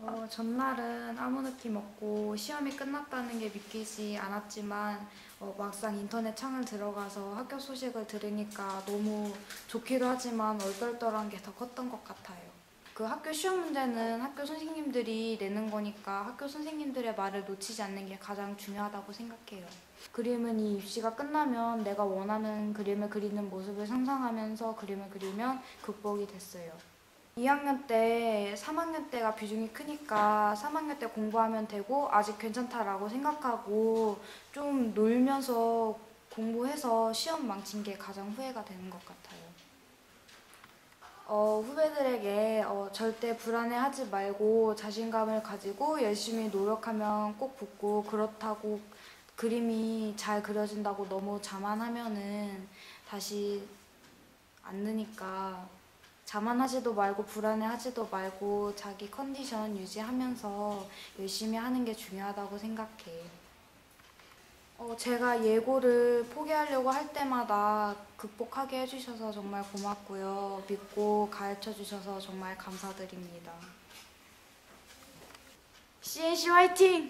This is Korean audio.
어, 전날은 아무 느낌 없고 시험이 끝났다는 게 믿기지 않았지만 어, 막상 인터넷 창을 들어가서 학교 소식을 들으니까 너무 좋기도 하지만 얼떨떨한 게 더 컸던 것 같아요. 그 학교 시험 문제는 학교 선생님들이 내는 거니까 학교 선생님들의 말을 놓치지 않는 게 가장 중요하다고 생각해요. 그림은 이 입시가 끝나면 내가 원하는 그림을 그리는 모습을 상상하면서 그림을 그리면 극복이 됐어요. 2학년 때 3학년 때가 비중이 크니까 3학년 때 공부하면 되고 아직 괜찮다라고 생각하고 좀 놀면서 공부해서 시험 망친 게 가장 후회가 되는 것 같아요. 어, 후배들에게 어, 절대 불안해하지 말고 자신감을 가지고 열심히 노력하면 꼭 붙고 그렇다고 그림이 잘 그려진다고 너무 자만하면은 다시 안 느니까 자만하지도 말고 불안해하지도 말고 자기 컨디션 유지하면서 열심히 하는 게 중요하다고 생각해. 어, 제가 예고를 포기하려고 할 때마다 극복하게 해주셔서 정말 고맙고요. 믿고 가르쳐 주셔서 정말 감사드립니다. CNC 화이팅!